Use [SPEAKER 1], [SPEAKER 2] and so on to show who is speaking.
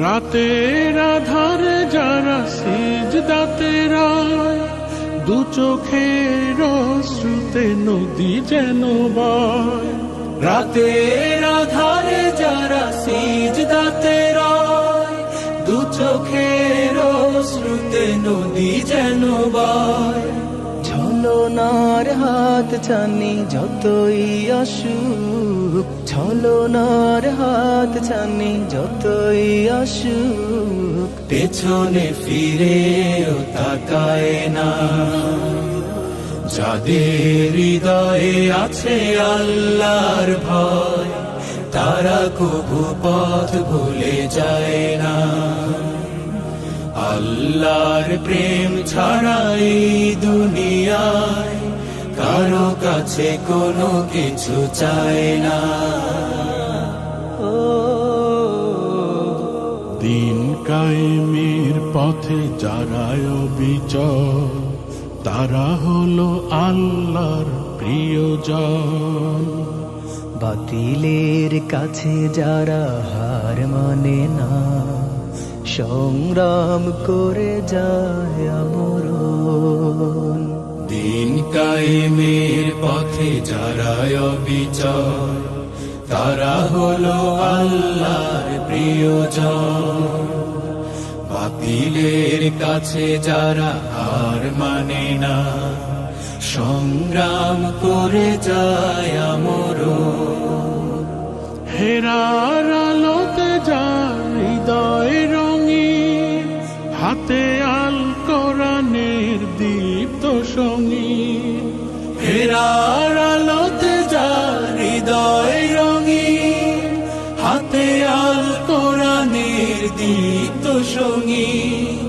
[SPEAKER 1] রাতের আধারে যারা সিজ দাতে দু চোখের শ্রুতে নদী যেন বয়।
[SPEAKER 2] রাতের আধারে যারা সিজ দাতে দু চোখের শ্রুতে নদী যেন বয়। ছলনার হাত ছানি যতই অসুখ ছলনার হাত ছানি যতই অসুখ পেছনে ফিরেও তাকায় না। যাদের হৃদয়ে আছে আল্লাহর ভয়, তারা কবু পথ ভুলে যায় না। আল্লাহর প্রেম ছাড়া এই দুনিয়ায় কারও কাছে কোনো কিছু চায় না।
[SPEAKER 1] দিন কায়েমের পথে যারা অবিচল তারা হলো আল্লাহর প্রিয়জন।
[SPEAKER 2] বাতিলের কাছে যারা হার মানে না। সংগ্রাম করে যায় আমরণ। দিন কায়েমের পথে যারা অবিচল, তারা হলো আল্লাহর প্রিয়জন। বাতিলের কাছে যারা হার মানে না, সংগ্রাম করে যায় আমরণ।
[SPEAKER 1] হেরার হাতে আল কোরআনের দীপ্ত সঙ্গী।
[SPEAKER 2] ফেরার আলোতে যার হৃদয় রঙী হাতে আল কোরআনের দীপ্ত সঙ্গীন